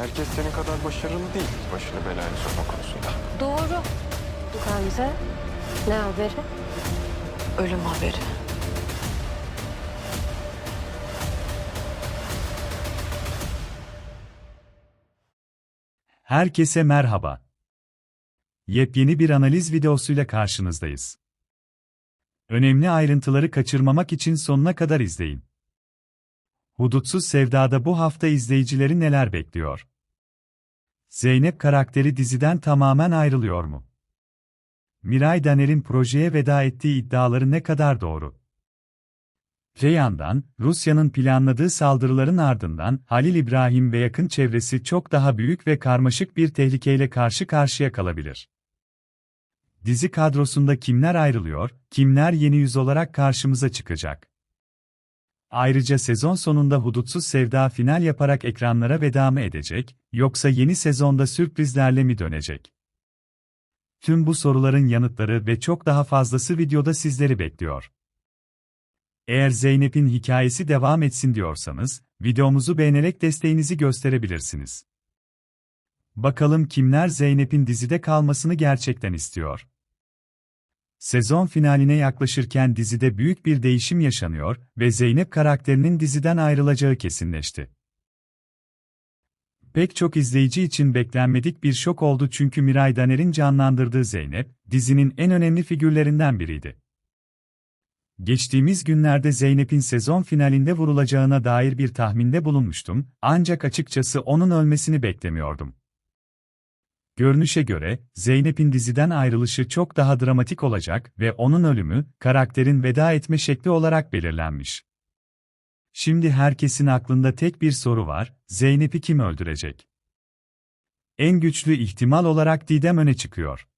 Herkes senin kadar başarılı değil başını belaya sokma konusunda. Doğru. Gamze, ne haberi? Ölüm haberi. Herkese merhaba. Yepyeni bir analiz videosuyla karşınızdayız. Önemli ayrıntıları kaçırmamak için sonuna kadar izleyin. Hudutsuz Sevda'da bu hafta izleyicileri neler bekliyor? Zeynep karakteri diziden tamamen ayrılıyor mu? Miray Daner'in projeye veda ettiği iddiaları ne kadar doğru? Öte yandan, Rusya'nın planladığı saldırıların ardından Halil İbrahim ve yakın çevresi çok daha büyük ve karmaşık bir tehlikeyle karşı karşıya kalabilir. Dizi kadrosunda kimler ayrılıyor, kimler yeni yüz olarak karşımıza çıkacak? Ayrıca sezon sonunda Hudutsuz Sevda final yaparak ekranlara veda mı edecek, yoksa yeni sezonda sürprizlerle mi dönecek? Tüm bu soruların yanıtları ve çok daha fazlası videoda sizleri bekliyor. Eğer Zeynep'in hikayesi devam etsin diyorsanız, videomuzu beğenerek desteğinizi gösterebilirsiniz. Bakalım kimler Zeynep'in dizide kalmasını gerçekten istiyor? Sezon finaline yaklaşırken dizide büyük bir değişim yaşanıyor ve Zeynep karakterinin diziden ayrılacağı kesinleşti. Pek çok izleyici için beklenmedik bir şok oldu çünkü Miray Daner'in canlandırdığı Zeynep, dizinin en önemli figürlerinden biriydi. Geçtiğimiz günlerde Zeynep'in sezon finalinde vurulacağına dair bir tahminde bulunmuştum, ancak açıkçası onun ölmesini beklemiyordum. Görünüşe göre, Zeynep'in diziden ayrılışı çok daha dramatik olacak ve onun ölümü, karakterin veda etme şekli olarak belirlenmiş. Şimdi herkesin aklında tek bir soru var, Zeynep'i kim öldürecek? En güçlü ihtimal olarak Didem öne çıkıyor.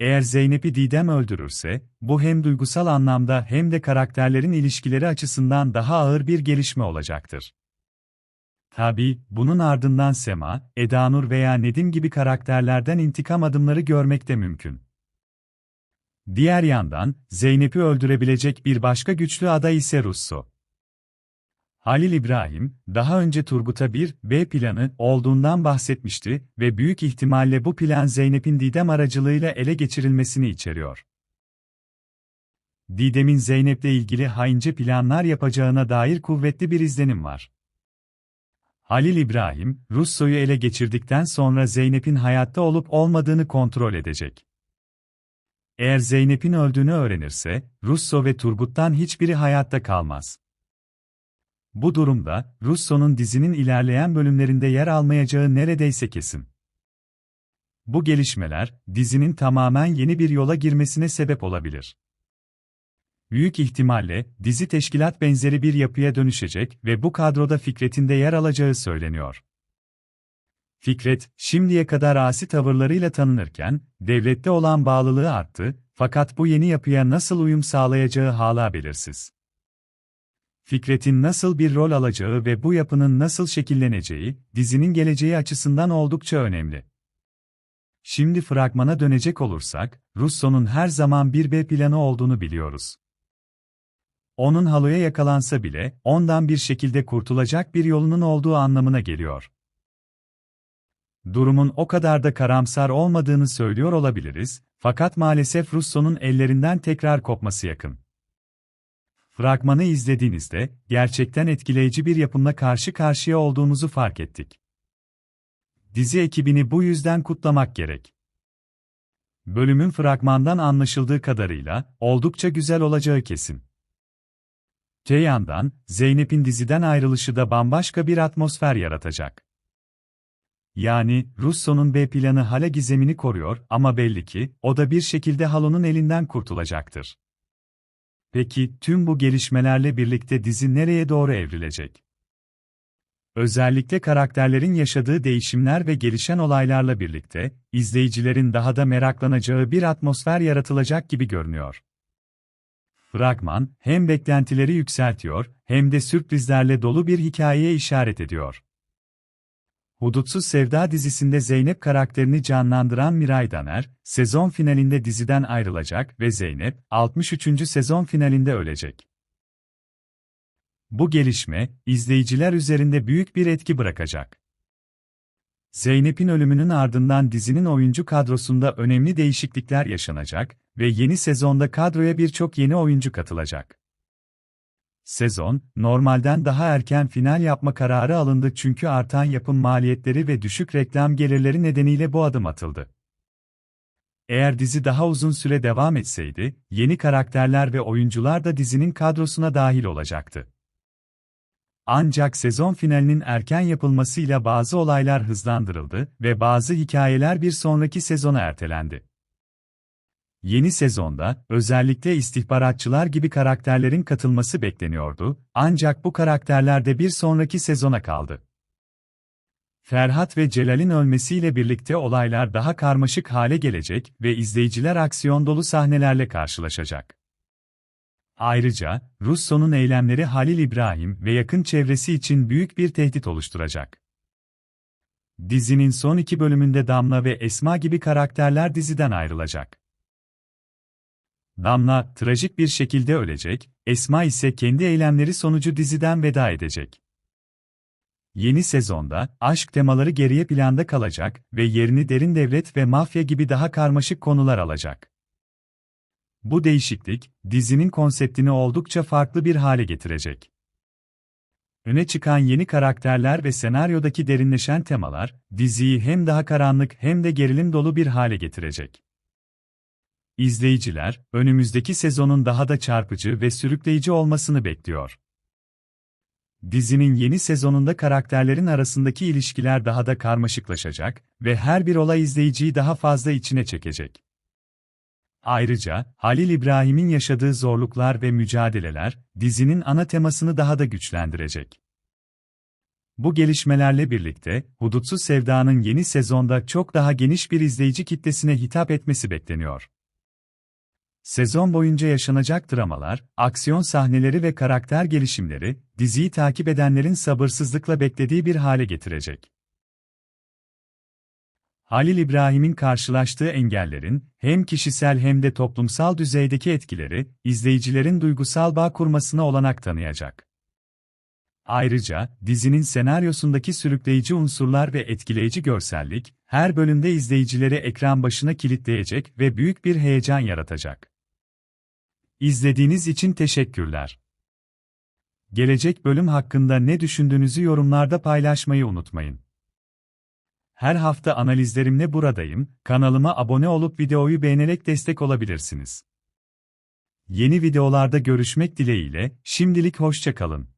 Eğer Zeynep'i Didem öldürürse, bu hem duygusal anlamda hem de karakterlerin ilişkileri açısından daha ağır bir gelişme olacaktır. Tabi, bunun ardından Sema, Edanur veya Nedim gibi karakterlerden intikam adımları görmek de mümkün. Diğer yandan, Zeynep'i öldürebilecek bir başka güçlü aday ise Russo. Halil İbrahim, daha önce Turgut'a bir B planı olduğundan bahsetmişti ve büyük ihtimalle bu plan Zeynep'in Didem aracılığıyla ele geçirilmesini içeriyor. Didem'in Zeynep'le ilgili haince planlar yapacağına dair kuvvetli bir izlenim var. Halil İbrahim, Russo'yu ele geçirdikten sonra Zeynep'in hayatta olup olmadığını kontrol edecek. Eğer Zeynep'in öldüğünü öğrenirse, Russo ve Turgut'tan hiçbiri hayatta kalmaz. Bu durumda, Russo'nun dizinin ilerleyen bölümlerinde yer almayacağı neredeyse kesin. Bu gelişmeler, dizinin tamamen yeni bir yola girmesine sebep olabilir. Büyük ihtimalle, dizi teşkilat benzeri bir yapıya dönüşecek ve bu kadroda Fikret'in de yer alacağı söyleniyor. Fikret, şimdiye kadar asi tavırlarıyla tanınırken, devlette olan bağlılığı arttı, fakat bu yeni yapıya nasıl uyum sağlayacağı hala belirsiz. Fikret'in nasıl bir rol alacağı ve bu yapının nasıl şekilleneceği, dizinin geleceği açısından oldukça önemli. Şimdi fragmana dönecek olursak, Russo'nun her zaman bir B planı olduğunu biliyoruz. Onun haloya yakalansa bile, ondan bir şekilde kurtulacak bir yolunun olduğu anlamına geliyor. Durumun o kadar da karamsar olmadığını söylüyor olabiliriz, fakat maalesef Russo'nun ellerinden tekrar kopması yakın. Fragmanı izlediğinizde, gerçekten etkileyici bir yapımla karşı karşıya olduğumuzu fark ettik. Dizi ekibini bu yüzden kutlamak gerek. Bölümün fragmandan anlaşıldığı kadarıyla, oldukça güzel olacağı kesin. Te yandan, Zeynep'in diziden ayrılışı da bambaşka bir atmosfer yaratacak. Yani, Russo'nun B planı hala gizemini koruyor ama belli ki, o da bir şekilde Halo'nun elinden kurtulacaktır. Peki, tüm bu gelişmelerle birlikte dizi nereye doğru evrilecek? Özellikle karakterlerin yaşadığı değişimler ve gelişen olaylarla birlikte, izleyicilerin daha da meraklanacağı bir atmosfer yaratılacak gibi görünüyor. Fragman, hem beklentileri yükseltiyor, hem de sürprizlerle dolu bir hikayeye işaret ediyor. Hudutsuz Sevda dizisinde Zeynep karakterini canlandıran Miray Daner, sezon finalinde diziden ayrılacak ve Zeynep, 63. sezon finalinde ölecek. Bu gelişme, izleyiciler üzerinde büyük bir etki bırakacak. Zeynep'in ölümünün ardından dizinin oyuncu kadrosunda önemli değişiklikler yaşanacak ve yeni sezonda kadroya birçok yeni oyuncu katılacak. Sezon, normalden daha erken final yapma kararı alındı çünkü artan yapım maliyetleri ve düşük reklam gelirleri nedeniyle bu adım atıldı. Eğer dizi daha uzun süre devam etseydi, yeni karakterler ve oyuncular da dizinin kadrosuna dahil olacaktı. Ancak sezon finalinin erken yapılmasıyla bazı olaylar hızlandırıldı ve bazı hikayeler bir sonraki sezona ertelendi. Yeni sezonda, özellikle istihbaratçılar gibi karakterlerin katılması bekleniyordu, ancak bu karakterler de bir sonraki sezona kaldı. Ferhat ve Celal'in ölmesiyle birlikte olaylar daha karmaşık hale gelecek ve izleyiciler aksiyon dolu sahnelerle karşılaşacak. Ayrıca, Russo'nun eylemleri Halil İbrahim ve yakın çevresi için büyük bir tehdit oluşturacak. Dizinin son iki bölümünde Damla ve Esma gibi karakterler diziden ayrılacak. Damla, trajik bir şekilde ölecek, Esma ise kendi eylemleri sonucu diziden veda edecek. Yeni sezonda, aşk temaları geriye planda kalacak ve yerini derin devlet ve mafya gibi daha karmaşık konular alacak. Bu değişiklik, dizinin konseptini oldukça farklı bir hale getirecek. Öne çıkan yeni karakterler ve senaryodaki derinleşen temalar, diziyi hem daha karanlık hem de gerilim dolu bir hale getirecek. İzleyiciler, önümüzdeki sezonun daha da çarpıcı ve sürükleyici olmasını bekliyor. Dizinin yeni sezonunda karakterlerin arasındaki ilişkiler daha da karmaşıklaşacak ve her bir olay izleyiciyi daha fazla içine çekecek. Ayrıca, Halil İbrahim'in yaşadığı zorluklar ve mücadeleler, dizinin ana temasını daha da güçlendirecek. Bu gelişmelerle birlikte, Hudutsuz Sevda'nın yeni sezonda çok daha geniş bir izleyici kitlesine hitap etmesi bekleniyor. Sezon boyunca yaşanacak dramalar, aksiyon sahneleri ve karakter gelişimleri, diziyi takip edenlerin sabırsızlıkla beklediği bir hale getirecek. Halil İbrahim'in karşılaştığı engellerin, hem kişisel hem de toplumsal düzeydeki etkileri, izleyicilerin duygusal bağ kurmasına olanak tanıyacak. Ayrıca, dizinin senaryosundaki sürükleyici unsurlar ve etkileyici görsellik, her bölümde izleyicileri ekran başına kilitleyecek ve büyük bir heyecan yaratacak. İzlediğiniz için teşekkürler. Gelecek bölüm hakkında ne düşündüğünüzü yorumlarda paylaşmayı unutmayın. Her hafta analizlerimle buradayım, kanalıma abone olup videoyu beğenerek destek olabilirsiniz. Yeni videolarda görüşmek dileğiyle, şimdilik hoşça kalın.